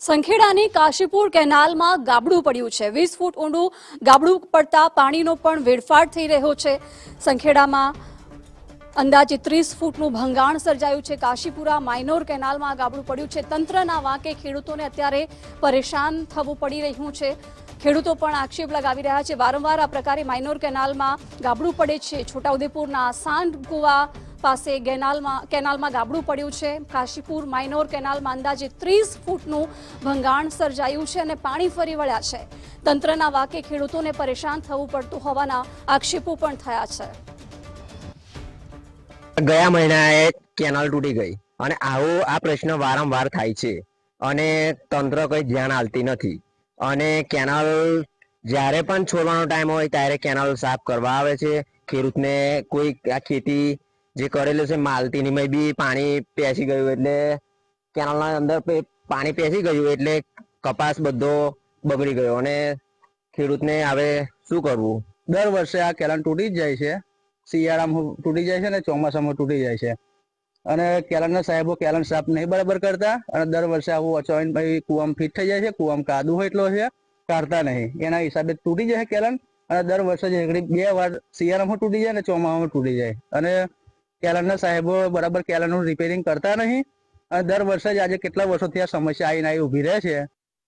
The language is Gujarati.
સંખેડાની કાશીપુર કેનાલમાં ગાબડું પડ્યું છે. વીસ ફૂટ ઊંડું ગાબડું પડતા પાણીનો પણ વેડફાટ થઈ રહ્યો છે. સંખેડામાં અંદાજે ત્રીસ ફૂટનું ભંગાણ સર્જાયું છે. કાશીપુરા માઇનોર કેનાલમાં ગાબડું પડ્યું છે. તંત્રના વાંકે ખેડૂતોને અત્યારે પરેશાન થવું પડી રહ્યું છે. ખેડૂતો પણ આક્ષેપ લગાવી રહ્યા છે. વારંવાર આ પ્રકારે માઇનોર કેનાલમાં ગાબડું પડે છે. છોટાઉદેપુરના સાંડ કુવા પાસે કેનાલમાં કેનાલમાં ગાબડું પડ્યું છે. કાશીપુર માઇનોર કેનાલમાં અંદાજે ત્રીસ ફૂટનું ભંગાણ સર્જાયું છે અને પાણી ફરી વળ્યા છે. તંત્રના વાકે ખેડૂતોને પરેશાન થવું પડતું હોવાના આક્ષેપો પણ થયા છે. ગયા મહિનાએ કેનાલ તૂટી ગઈ અને આવો આ પ્રશ્ન વારંવાર થાય છે અને તંત્ર કઈ ધ્યાન આલતી નથી. અને કેનાલ જ્યારે પણ છોડવાનો ટાઈમ હોય ત્યારે કેનાલ સાફ કરવા આવે છે. ખેડૂતને કોઈ આ ખેતી જે કરેલું છે, માલતીની બી પાણી પેસી ગયું એટલે કેનાલના અંદર પાણી પેસી ગયું એટલે કપાસ બધો બગડી ગયો અને ખેડૂતને હવે શું કરવું? દર વર્ષે આ કેલાન તૂટી જ જાય છે. શિયાળામાં તૂટી જાય છે ને ચોમાસામાં તૂટી જાય છે. અને કેલનના સાહેબો કેલન સાફ નહીં બરાબર કરતા અને દર વર્ષે આવું અચોઈન ભાઈ કુવામાં ફિટ થઈ જાય છે. કુવામાં કાદુ હોય એટલો છે, કાઢતા નહીં. એના હિસાબે તૂટી જાય કેલાન અને દર વર્ષે જે બે વાર શિયાળામાં તૂટી જાય ને ચોમાસામાં તૂટી જાય. અને કેલાનના સાહેબો બરાબર કેલરનું રિપેરિંગ કરતા નહીં. અને દર વર્ષે જ આજે કેટલા વર્ષોથી આ સમસ્યા આવીને આવી ઊભી રહે છે.